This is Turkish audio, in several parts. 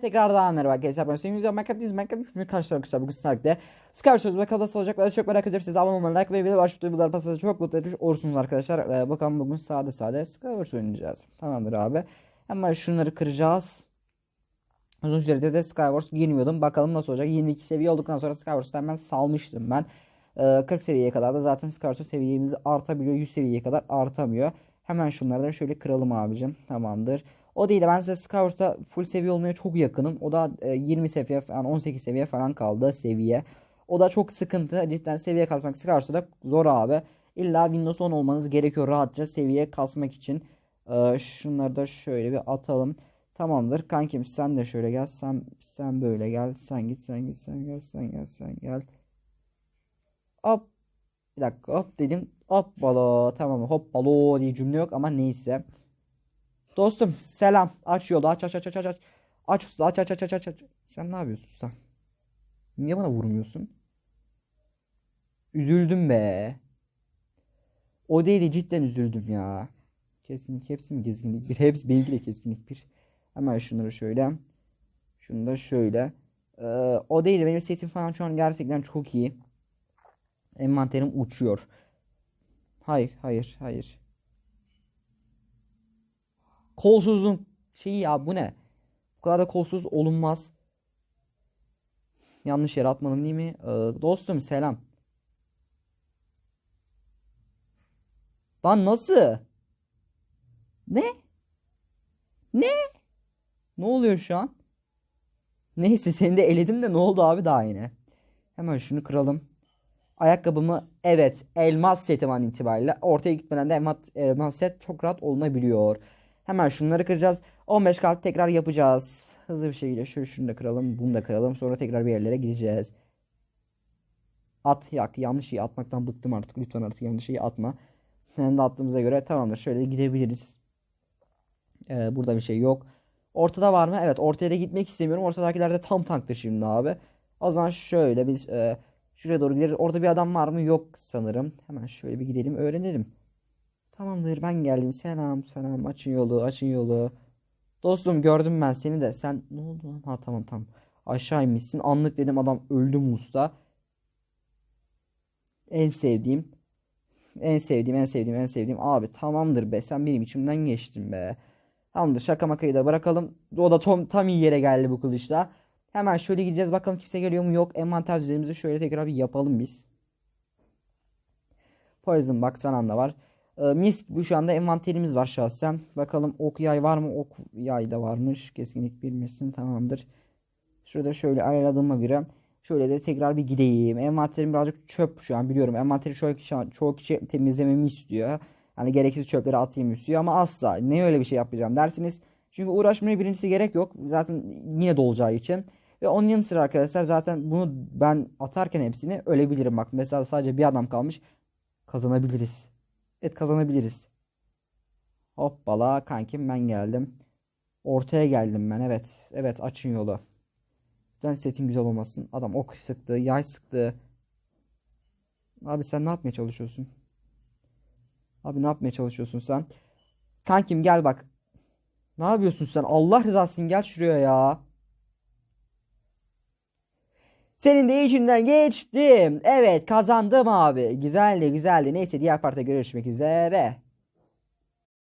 Tekrardan merhaba arkadaşlar ben Hüseyin Yüzden Minecraft iz Minecraft filmi karşılar arkadaşlar bugün sizlerle Scar sözü bakalım nasıl olacak. Ben çok merak ediyorum. Siz abone olmayı like ve video başlık duyguları pasajı çok mutlu etmiş olursunuz arkadaşlar. Ee, bakalım bugün sade sade Skywars oynayacağız. Tamamdır abi. Hemen şunları kıracağız. Uzun süredir de Skywars girmiyordum. Bakalım nasıl olacak? 22 seviye olduktan sonra Skywars'tan hemen salmıştım ben. Ee, 40 seviyeye kadar da zaten Skywars'ın seviyemiz artabiliyor. 100 seviyeye kadar artamıyor. Hemen şunları da şöyle kıralım abicim. Tamamdır o değil de ben size Skywars'ta full seviye olmaya çok yakınım. O da e, 20 seviye falan 18 seviye falan kaldı seviye. O da çok sıkıntı. Cidden seviye kasmak Skywars'ta da zor abi. İlla Windows 10 olmanız gerekiyor rahatça seviye kasmak için. Ee, şunları da şöyle bir atalım. Tamamdır kankim sen de şöyle gel. Sen, sen böyle gel. Sen git sen git sen gel sen gel sen gel. Hop. Bir dakika hop dedim. Hop balo. Tamam hop balo diye cümle yok ama neyse. Dostum selam. Aç yolu aç aç aç aç aç aç. Usta aç aç aç aç aç. Sen ne yapıyorsun sen? Niye bana vurmuyorsun? Üzüldüm be. O değil de cidden üzüldüm ya. Keskinlik hepsi mi keskinlik bir? Hepsi benimki de keskinlik bir. Hemen şunları şöyle. Şunu da şöyle. Ee, o değil de benim setim falan şu an gerçekten çok iyi. Envanterim uçuyor. Hayır hayır hayır. Kolsuzluğun şeyi ya bu ne? Bu kadar da kolsuz olunmaz. Yanlış yere atmadım değil mi? Ee, dostum selam. Lan nasıl? Ne? Ne? Ne oluyor şu an? Neyse seni de eledim de ne oldu abi daha yine? Hemen şunu kıralım. Ayakkabımı evet elmas setim an itibariyle ortaya gitmeden de elmas, elmas set çok rahat olunabiliyor. Hemen şunları kıracağız. 15 kart tekrar yapacağız. Hızlı bir şekilde şunu şunu da kıralım. Bunu da kıralım. Sonra tekrar bir yerlere gideceğiz. At yak. Yanlış şeyi atmaktan bıktım artık. Lütfen artık yanlış şeyi atma. Hem de attığımıza göre tamamdır. Şöyle gidebiliriz. Ee, burada bir şey yok. Ortada var mı? Evet ortaya da gitmek istemiyorum. Ortadakiler de tam tanktır şimdi abi. O zaman şöyle biz e, şuraya doğru gideriz. Orada bir adam var mı? Yok sanırım. Hemen şöyle bir gidelim öğrenelim. Tamamdır ben geldim. Selam selam açın yolu açın yolu. Dostum gördüm ben seni de. Sen ne oldu lan? Ha tamam tamam. Aşağı inmişsin. Anlık dedim adam öldü Musta. En sevdiğim. En sevdiğim en sevdiğim en sevdiğim. Abi tamamdır be. Sen benim içimden geçtin be. Tamamdır şaka makayı da bırakalım. O da tam, tam iyi yere geldi bu kılıçla. Hemen şöyle gideceğiz. Bakalım kimse geliyor mu? Yok. Envanter düzenimizi şöyle tekrar bir yapalım biz. Poison box falan da var. Ee, mis bu şu anda envanterimiz var şahsen. Bakalım ok yay var mı? Ok yay da varmış. Kesinlik bilmesin tamamdır. Şurada şöyle ayarladığıma göre şöyle de tekrar bir gideyim. Envanterim birazcık çöp şu an biliyorum. Envanteri çoğu kişi, çoğu kişi temizlememi istiyor. Hani gereksiz çöpleri atayım istiyor ama asla ne öyle bir şey yapacağım dersiniz. Çünkü uğraşmaya birincisi gerek yok. Zaten yine dolacağı için. Ve onun yanı sıra arkadaşlar zaten bunu ben atarken hepsini ölebilirim. Bak mesela sadece bir adam kalmış. Kazanabiliriz. Evet kazanabiliriz. Hoppala kankim ben geldim. Ortaya geldim ben evet. Evet açın yolu. Sen setin güzel olmasın. Adam ok sıktı, yay sıktı. Abi sen ne yapmaya çalışıyorsun? Abi ne yapmaya çalışıyorsun sen? Kankim gel bak. Ne yapıyorsun sen? Allah rızası için gel şuraya ya. Senin de içinden geçtim. Evet kazandım abi. Güzeldi güzeldi. Neyse diğer partta görüşmek üzere.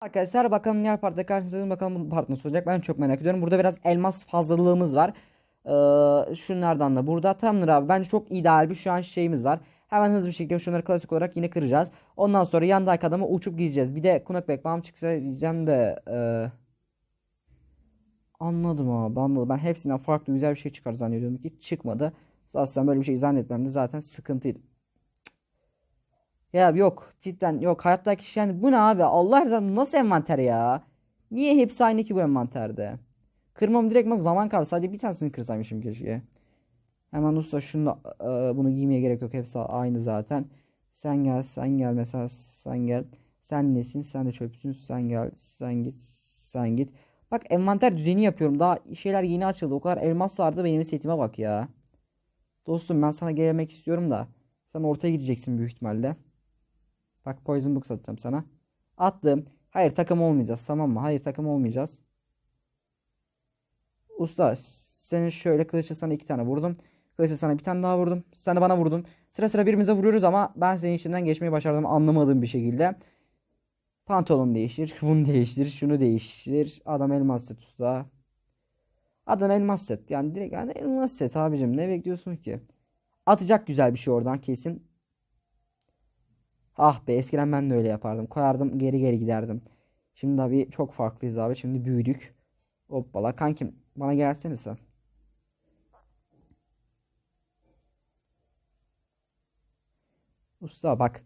Arkadaşlar bakalım diğer partta karşınızda bakalım bu part nasıl olacak. Ben çok merak ediyorum. Burada biraz elmas fazlalığımız var. Ee, şunlardan da burada. Tamamdır abi. Bence çok ideal bir şu an şeyimiz var. Hemen hızlı bir şekilde şunları klasik olarak yine kıracağız. Ondan sonra yandaki adama uçup gideceğiz. Bir de Knockback Bomb çıksa diyeceğim de... Ee... Anladım abi anladım. Ben hepsinden farklı güzel bir şey çıkar zannediyordum ki çıkmadı. Zaten böyle bir şey zannetmem de zaten sıkıntıydı. Ya yok cidden yok hayattaki kişi yani bu ne abi Allah razı nasıl envanter ya? Niye hepsi aynı ki bu envanterde? Kırmam direktman zaman kaybı sadece bir tanesini kırsaymışım keşke. Hemen usta şunu e, bunu giymeye gerek yok hepsi aynı zaten. Sen gel sen gel mesela sen gel. Sen nesin sen de çöpsün sen gel sen git sen git. Bak envanter düzeni yapıyorum daha şeyler yeni açıldı o kadar elmas vardı benim setime bak ya. Dostum ben sana gelmek istiyorum da. Sen ortaya gideceksin büyük ihtimalle. Bak Poison Book satacağım sana. Attım. Hayır takım olmayacağız tamam mı? Hayır takım olmayacağız. Usta senin şöyle kılıçla sana iki tane vurdum. Kılıçla sana bir tane daha vurdum. Sen de bana vurdun. Sıra sıra birbirimize vuruyoruz ama ben senin içinden geçmeyi başardım anlamadığım bir şekilde. Pantolon değiştir. Bunu değiştir. Şunu değiştir. Adam elmas usta. Adam elmas set. Yani direkt yani elmas set abicim. Ne bekliyorsun ki? Atacak güzel bir şey oradan kesin. Ah be eskiden ben de öyle yapardım. Koyardım geri geri giderdim. Şimdi abi çok farklıyız abi. Şimdi büyüdük. Hoppala kankim bana gelsene sen. Usta bak.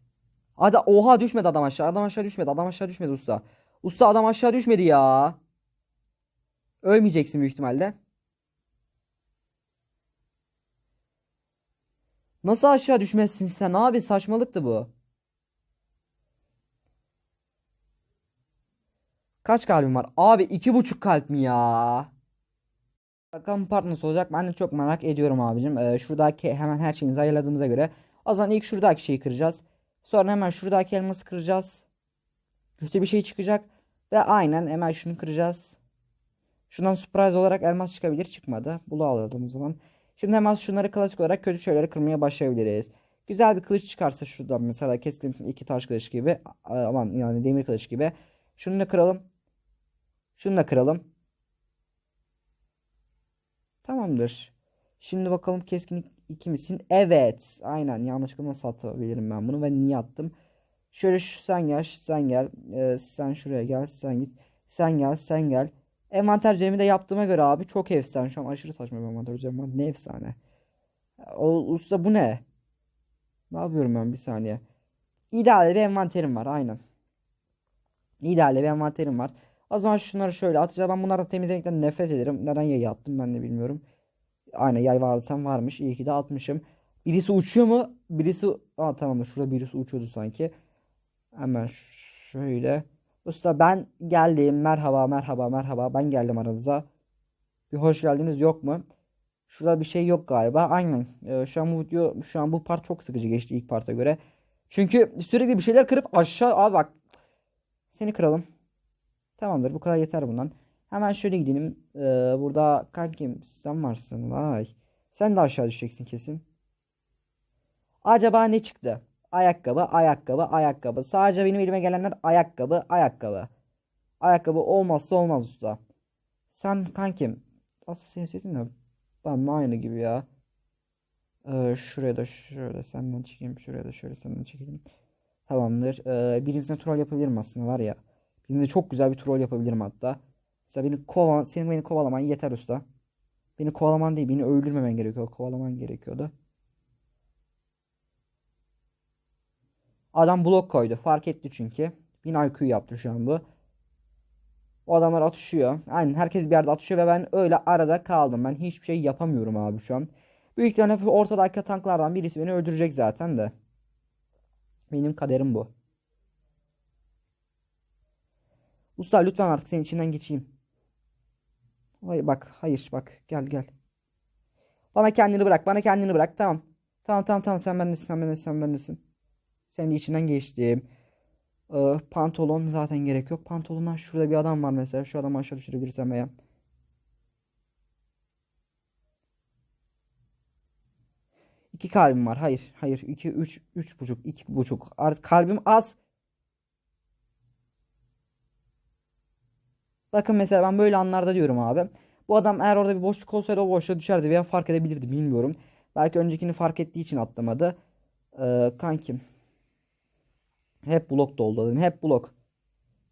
Hadi oha düşmedi adam aşağı. Adam aşağı düşmedi. Adam aşağı düşmedi usta. Usta adam aşağı düşmedi ya. Ölmeyeceksin büyük ihtimalle. Nasıl aşağı düşmezsin sen abi? Saçmalıktı bu. Kaç kalbim var? Abi iki buçuk kalp mi ya? Bakalım part nasıl olacak? Ben de çok merak ediyorum abicim. Ee, şuradaki hemen her şeyimizi ayarladığımıza göre. O zaman ilk şuradaki şeyi kıracağız. Sonra hemen şuradaki elması kıracağız. Kötü bir şey çıkacak. Ve aynen hemen şunu kıracağız. Şundan surprise olarak elmas çıkabilir. Çıkmadı. Bunu alalım o zaman. Şimdi hemen şunları klasik olarak kötü şeyleri kırmaya başlayabiliriz. Güzel bir kılıç çıkarsa şuradan mesela keskin iki taş kılıç gibi. Aman yani demir kılıç gibi. Şunu da kıralım. Şunu da kıralım. Tamamdır. Şimdi bakalım keskinlik 2 misin? Evet. Aynen. Yanlışlıkla nasıl atabilirim ben bunu ve niye attım? Şöyle şu sen gel, sen gel. Ee, sen şuraya gel, sen git. Sen gel, sen gel. Envanter üzerimi de yaptığıma göre abi çok efsane. Şu an aşırı saçma bir envanter üzerim. Ne efsane. O usta bu ne? Ne yapıyorum ben bir saniye. İdeal bir envanterim var. Aynen. İdeal bir envanterim var. O zaman şunları şöyle atacağım. Ben bunlardan temizlemekten nefret ederim. Neden yay yaptım ben de bilmiyorum. Aynen yay vardı sen varmış. İyi ki de atmışım. Birisi uçuyor mu? Birisi... Aa tamam şurada birisi uçuyordu sanki. Hemen şöyle. Usta ben geldim. Merhaba merhaba merhaba. Ben geldim aranıza. Bir hoş geldiniz yok mu? Şurada bir şey yok galiba. Aynen. Ee, şu an bu video şu an bu part çok sıkıcı geçti ilk parta göre. Çünkü sürekli bir şeyler kırıp aşağı abi bak. Seni kıralım. Tamamdır bu kadar yeter bundan. Hemen şöyle gidelim. Ee, burada kankim sen varsın. Vay. Sen de aşağı düşeceksin kesin. Acaba ne çıktı? Ayakkabı, ayakkabı, ayakkabı. Sadece benim elime gelenler ayakkabı, ayakkabı. Ayakkabı olmazsa olmaz usta. Sen kankim. Aslında senin sesin de benimle aynı gibi ya. Ee, şuraya da şöyle senden çekeyim. Şuraya da şöyle senden çekelim. Tamamdır. Ee, birinizle troll yapabilirim aslında var ya. Birinizle çok güzel bir troll yapabilirim hatta. Mesela beni kovala, senin beni kovalaman yeter usta. Beni kovalaman değil, beni öldürmemen gerekiyor. Kovalaman gerekiyordu. Adam blok koydu. Fark etti çünkü. 1000 IQ yaptı şu an bu. O adamlar atışıyor. Aynen herkes bir yerde atışıyor ve ben öyle arada kaldım. Ben hiçbir şey yapamıyorum abi şu an. Büyük ihtimalle ortadaki tanklardan birisi beni öldürecek zaten de. Benim kaderim bu. Usta lütfen artık senin içinden geçeyim. Hayır bak hayır bak gel gel. Bana kendini bırak bana kendini bırak tamam. Tamam tamam tamam sen bendesin sen bendesin sen bendesin. Senin içinden geçtim. Ee, pantolon zaten gerek yok. Pantolondan şurada bir adam var mesela. Şu adamı aşağı düşürebilirsem veya. İki kalbim var. Hayır. Hayır. İki, üç, üç buçuk. iki buçuk. Artık kalbim az. Bakın mesela ben böyle anlarda diyorum abi. Bu adam eğer orada bir boşluk olsaydı o boşluğa düşerdi veya fark edebilirdi bilmiyorum. Belki öncekini fark ettiği için atlamadı. Ee, kankim. Hep blok doldurdum. Hep blok.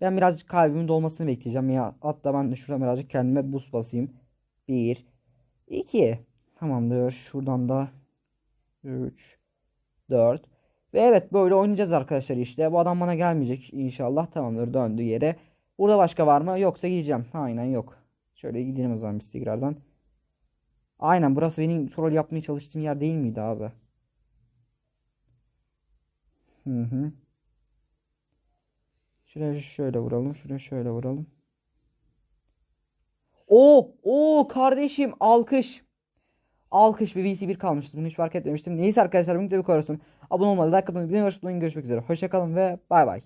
Ben birazcık kalbimin dolmasını bekleyeceğim. Ya hatta ben de şuradan birazcık kendime boost basayım. 1 2 Tamamdır. Şuradan da 3 4 Ve evet böyle oynayacağız arkadaşlar işte. Bu adam bana gelmeyecek inşallah. Tamamdır döndü yere. Burada başka var mı? Yoksa gideceğim. Aynen yok. Şöyle gidelim o zaman Mistigrar'dan. Aynen burası benim troll yapmaya çalıştığım yer değil miydi abi? Hı hı. Şuraya şöyle vuralım. Şuraya şöyle vuralım. Oo, oo kardeşim alkış. Alkış bir VC1 kalmıştı. Bunu hiç fark etmemiştim. Neyse arkadaşlar bu videoyu korusun. Abone olmayı, like atmayı, bildirim. Görüşmek üzere. Hoşçakalın ve bay bay.